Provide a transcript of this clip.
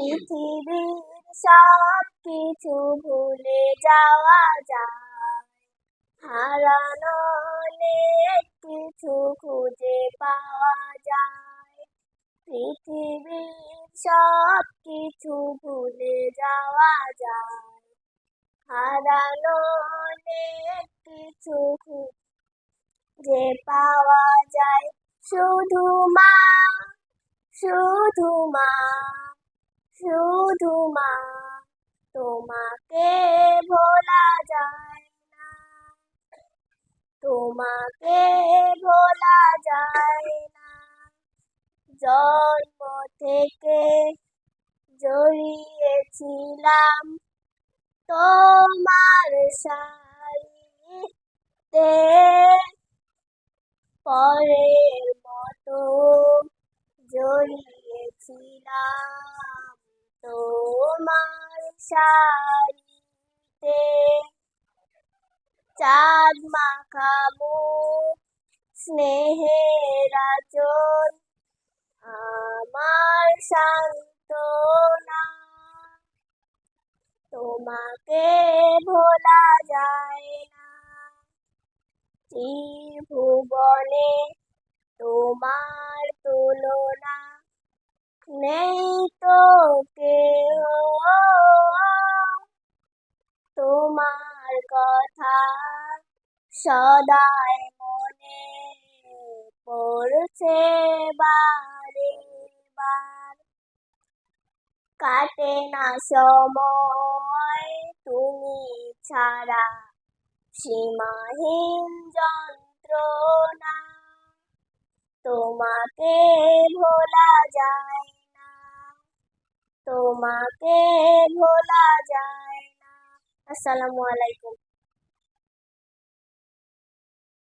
পৃথিবীর সব কিছু ভুলে যাওয়া যায় হারানো অনেক কিছু খুঁজে পাওয়া যায় পৃথিবীর সব কিছু ভুলে যাওয়া যায় হারানো অনেক কিছু খুঁজে পাওয়া যায় শুধু মা শুধু মা। শুধু তোমাকে ভোলা যায় না। তোমাকে ভোলা যায় না। জন্ম থেকে জড়িয়েছিলাম তোমার সারিতে। পরের মতো জড়িয়েছিলাম তোমার সারিতে চাঁদ মাখাবো, স্নেহের আচল। আমার সান্ত্বনা, তোমাকে ভোলা যায় না। ত্রিভুবনে তোমার তুলনা নেই কেউ তোমার কথা সদাই মনে পড়ছে বারে বার কাটে না সময় তুমি ছাড়া সীমাহীন যন্ত্রণা তোমাকে ভোলা যায় তোমাকে ভোলা যায় না। আসসালামু আলাইকুম।